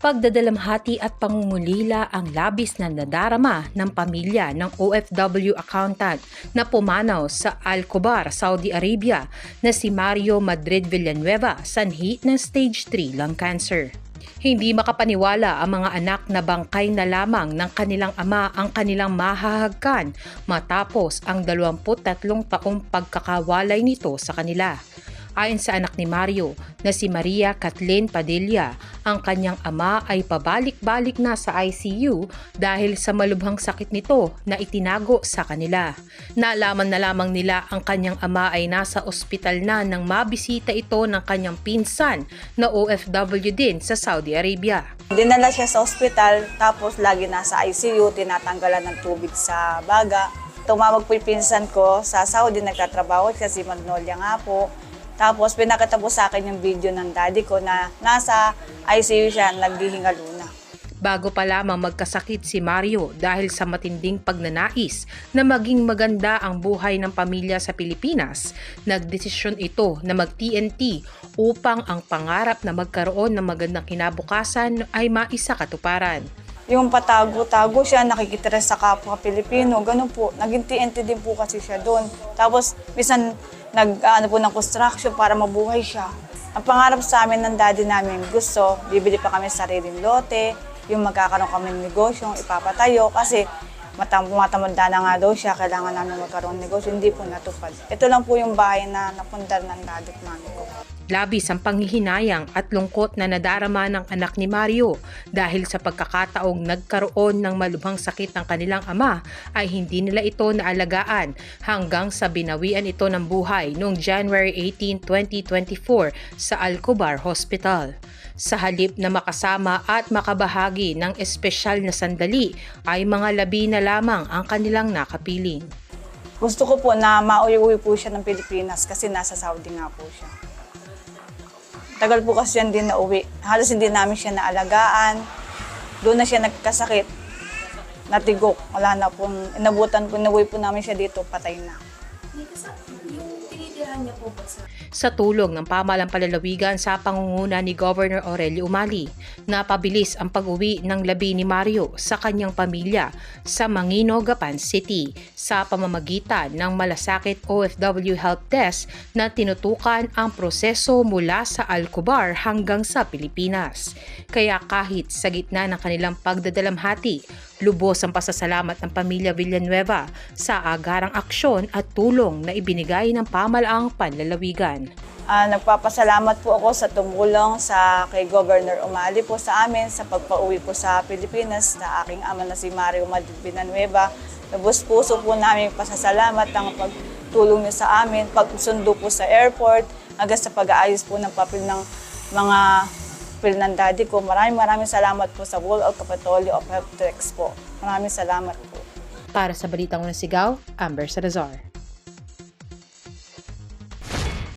Pagdadalamhati at pangungulila ang labis na nadarama ng pamilya ng OFW accountant na pumanaw sa Alcobar, Saudi Arabia na si Mario Madrid Villanueva sanhi ng stage 3 lung cancer. Hindi makapaniwala ang mga anak na bangkay na lamang ng kanilang ama ang kanilang mahahagkan matapos ang 23 taong pagkakawalay nito sa kanila. Ayon sa anak ni Mario na si Maria Kathleen Padilla, ang kanyang ama ay pabalik-balik na sa ICU dahil sa malubhang sakit nito na itinago sa kanila. Nalaman na lamang nila ang kanyang ama ay nasa ospital na nang mabisita ito ng kanyang pinsan na OFW din sa Saudi Arabia. Dinala siya sa ospital, tapos lagi nasa ICU, tinatanggalan ng tubig sa baga. Tumawag po yung pinsan ko sa Saudi, nagtatrabaho kasi Magnolia nga po. Tapos pinakita po sa akin yung video ng daddy ko na nasa ICU siya, naghihingalo na. Bago pa lamang magkasakit si Mario dahil sa matinding pagnanais na maging maganda ang buhay ng pamilya sa Pilipinas, nagdesisyon ito na mag-TNT upang ang pangarap na magkaroon ng magandang kinabukasan ay maisa katuparan. Yung patago-tago siya, nakikitira sa kapwa Pilipino, ganun po. Naging TNT din po kasi siya doon. Tapos, minsan, nag, ano po ng construction para mabuhay siya. Ang pangarap sa amin ng daddy namin, gusto, bibili pa kami sa sariling lote, yung magkakaroon kami ng negosyong ipapatayo kasi matam matamanda na nga daw siya, kailangan namin magkaroon ng negosyo, hindi po natupad. Ito lang po yung bahay na napundar ng daddy at mami ko. Labis ang panghihinayang at lungkot na nadarama ng anak ni Mario dahil sa pagkakataong nagkaroon ng malubhang sakit ng kanilang ama ay hindi nila ito naalagaan hanggang sa binawian ito ng buhay noong January 18, 2024 sa Alcobar Hospital. Sa halip na makasama at makabahagi ng espesyal na sandali ay mga labi na lamang ang kanilang nakapiling. Gusto ko po na mauwi-uwi po siya ng Pilipinas kasi nasa Saudi nga po siya. Tagal po kasi yan din na uwi. Halos hindi namin siya naalagaan. Doon na siya nagkasakit. Natigok. Wala na pong, inabutan po, inuwi po namin siya dito, patay na. Yung tinitirahan niya po ba sa sa tulong ng pamalang palalawigan sa pangunguna ni Governor Aurelio Umali, napabilis ang pag-uwi ng labi ni Mario sa kanyang pamilya sa Mangino, Gapan City sa pamamagitan ng malasakit OFW Help Desk na tinutukan ang proseso mula sa Alcobar hanggang sa Pilipinas. Kaya kahit sa gitna ng kanilang pagdadalamhati, lubos ang pasasalamat ng pamilya Villanueva sa agarang aksyon at tulong na ibinigay ng pamalaang panlalawigan. Ah, nagpapasalamat po ako sa tumulong sa kay Governor Umali po sa amin sa pagpauwi po sa Pilipinas na aking ama na si Mario Madrid Villanueva. Lubos puso po namin pasasalamat ang pagtulong niyo sa amin, pagsundo po sa airport, hanggang sa pag-aayos po ng papel ng mga papel ng daddy ko. Maraming maraming salamat po sa Wall of Capitolio of Health Tricks po. Maraming salamat po. Para sa Balitang Unang Sigaw, Amber Salazar.